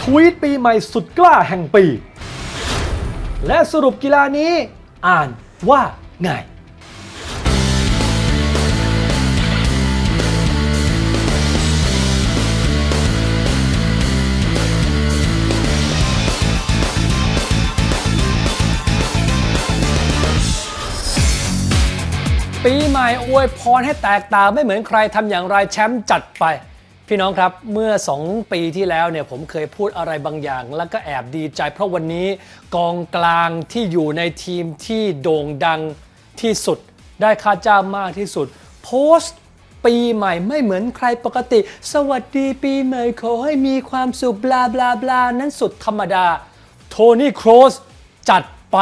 ทวีตปีใหม่สุดกล้าแห่งปี และสรุปกีฬานี้อ่านว่าไงปีใหม่อวยพรให้แตกต่างไม่เหมือนใครทำอย่างไรแชมป์จัดไป พี่น้องครับเมื่อ 2 ปีที่แล้วเนี่ยผมเคยพูดอะไรบางอย่าง แล้วก็แอบดีใจเพราะวันนี้กองกลางที่อยู่ในทีมที่โด่งดังที่สุด ได้ค่าจ้างมากที่สุด โพสต์ปีใหม่ไม่เหมือนใครปกติ สวัสดีปีใหม่ขอให้มีความสุขบลาบลาบลานั้นสุดธรรมดา โทนี่โครสจัดไป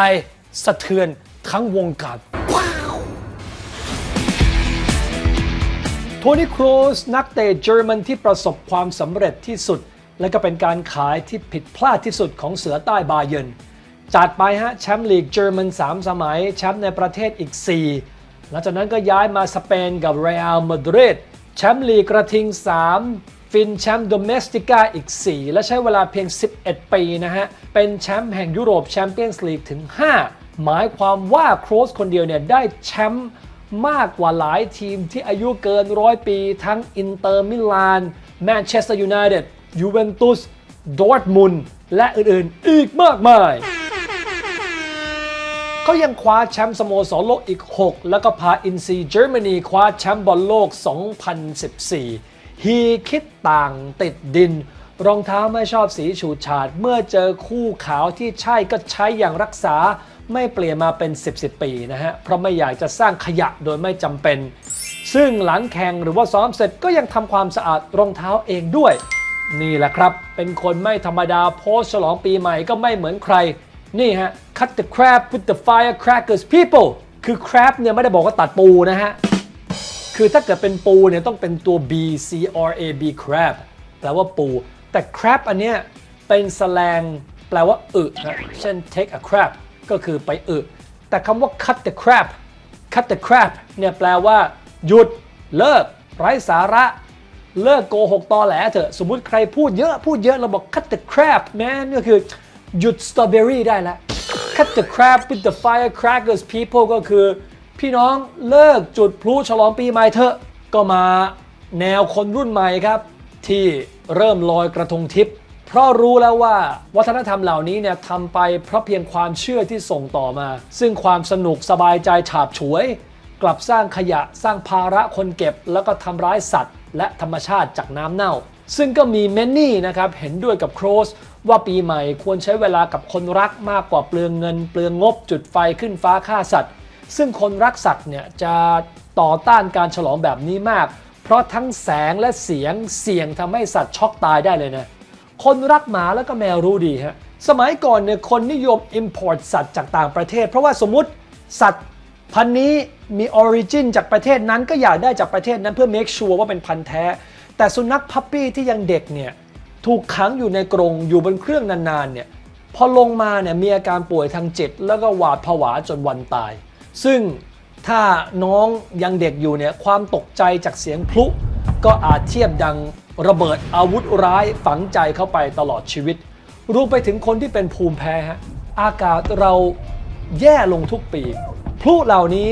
สะเทือนทั้งวงการ นี่ครูสนักเตะเยอรมันที่ประสบความสำเร็จที่สุด และก็เป็นการขายที่ผิดพลาดที่สุดของเสือใต้บาเยิร์นจัดไปฮะแชมป์ลีกเยอรมัน3 สมัย แชมป์ในประเทศอีก 4 หลังจากนั้นก็ย้ายมาสเปนกับเรอัลมาดริดแชมป์ลีกกระทิง 3 ฟินแชมป์โดเมสติก้าอีก 4 และใช้เวลาเพียง 11 ปีนะฮะ เป็นแชมป์แห่งยุโรปแชมเปี้ยนส์ลีกถึง 5 หมายความว่าโครสคนเดียวเนี่ยได้แชมป์ มากกว่าหลายทีมที่อายุเกินร้อยปี ทั้งอินเตอร์มิลานแมนเชสเตอร์ยูไนเต็ดยูเวนตุสดอร์ทมุนและอื่นๆ อีกมากมาย เขายังคว้าแชมป์สโมสรโลกอีก 6 แล้วก็พาอินซีเยอรมนีคว้าแชมป์บอลโลก 2014 ฮีคิดต่างติดดิน รองเท้าไม่ชอบสีฉูดฉาด เมื่อเจอคู่ขาวที่ใช่ก็ใช้อย่างรักษา ไม่เปลี่ยนมาเป็น 10 10ปีนะฮะ เพราะไม่อยากจะสร้างขยะโดยไม่จำเป็น ซึ่งหลังแข่งหรือว่าซ้อมเสร็จก็ยังทำความสะอาดรองเท้าเองด้วย นี่แหละครับ เป็นคนไม่ธรรมดาโพสต์ฉลองปีใหม่ก็ไม่เหมือนใคร นี่ฮะ cut the crab with the firecrackers people คือ crab เนี่ยไม่ได้บอกว่าตัดปูนะฮะ คือถ้าเกิดเป็นปูเนี่ยต้องเป็นตัว B C R A B crab แปลว่าปู แต่ crab อันเนี้ยเป็นสแลงแปลว่าอึนะเช่น take a crab ก็คือไปอึแต่คำว่า cut the crab cut the crab เนี่ยแปลว่า หยุดเลิก ไร้สาระ เลิกโกหกตอแหลเถอะสมมุติใครพูดเยอะพูดเยอะเราบอก cut the crap man ก็คือหยุดสตรอเบอรี่ได้แล้ว cut the crap with the firecrackers people ก็คือ พี่น้องเลิกจุดพลุฉลองปีใหม่เถอะ ก็มาแนวคนรุ่นใหม่ครับ ที่เริ่มลอยกระทงทิพย์ เพราะรู้แล้วว่าวัฒนธรรมเหล่านี้เนี่ยทำไปเพราะเพียงความเชื่อที่ส่งต่อมา ซึ่งความสนุกสบายใจฉาบฉวย กลับสร้างขยะสร้างภาระคนเก็บ แล้วก็ทำร้ายสัตว์ และธรรมชาติจากน้ำเน่า ซึ่งก็มีเมนนี่นะครับเห็นด้วยกับโครสว่าปีใหม่ควรใช้เวลากับคนรักมากกว่าเปลืองเงิน เปลืองงบจุดไฟขึ้นฟ้าฆ่าสัตว์ ซึ่งคนรักสัตว์เนี่ยจะต่อต้านการฉลองแบบนี้มาก เพราะทั้งแสงและเสียงเสี่ยงทำให้สัตว์ช็อกตายได้เลยนะ คนรักหมาแล้วก็แมวรู้ดีฮะ สมัยก่อนเนี่ยคนนิยม import สัตว์จากต่างประเทศ เพราะว่าสมมติสัตว์พันนี้มี origin จากประเทศนั้นก็อยากได้จากประเทศนั้นเพื่อ make sure ว่าเป็นพันธุ์แท้ แต่สุนัขพัปปี้ที่ยังเด็กเนี่ยถูกขังอยู่ในกรงอยู่บนเครื่องนานๆเนี่ยพอลงมาเนี่ยมีอาการป่วยทางจิต แล้วก็หวาดผวาจนวันตาย ซึ่งถ้าน้องยังเด็กอยู่เนี่ยความตกใจจากเสียงพลุ ก็อาจเทียบดังระเบิดอาวุธร้ายฝังใจเข้าไปตลอดชีวิต รวมไปถึงคนที่เป็นภูมิแพ้ฮะอากาศเราแย่ลงทุกปี พลุเหล่านี้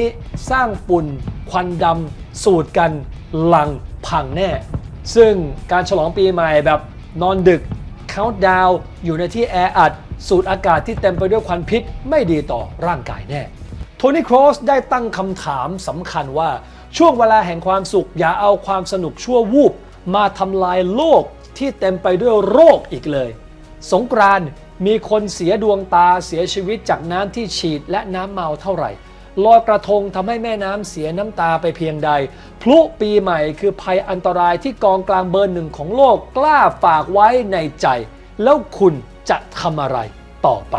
สร้างฝุ่น ควันดำสูดกันหลังพังแน่ ซึ่งการฉลองปีใหม่แบบนอนดึก count down อยู่ในที่แออัด สูดอากาศที่เต็มไปด้วยควันพิษไม่ดีต่อร่างกายแน่ โทนี่ครอสได้ตั้งคำถามสำคัญว่า ช่วงเวลาแห่งความสุข อย่าเอาความสนุกชั่ววูบมาทำลายโลกที่เต็มไปด้วยโรคอีกเลย สงกรานมีคนเสียดวงตาเสียชีวิตจากน้ำที่ฉีดและน้ำเมาเท่าไหร่ลอยกระทงทำให้แม่น้ำเสียน้ำตาไปเพียงใด พลุปีใหม่คือภัยอันตรายที่กองกลางเบอร์หนึ่งของโลกกล้าฝากไว้ในใจ แล้วคุณจะทำอะไรต่อไป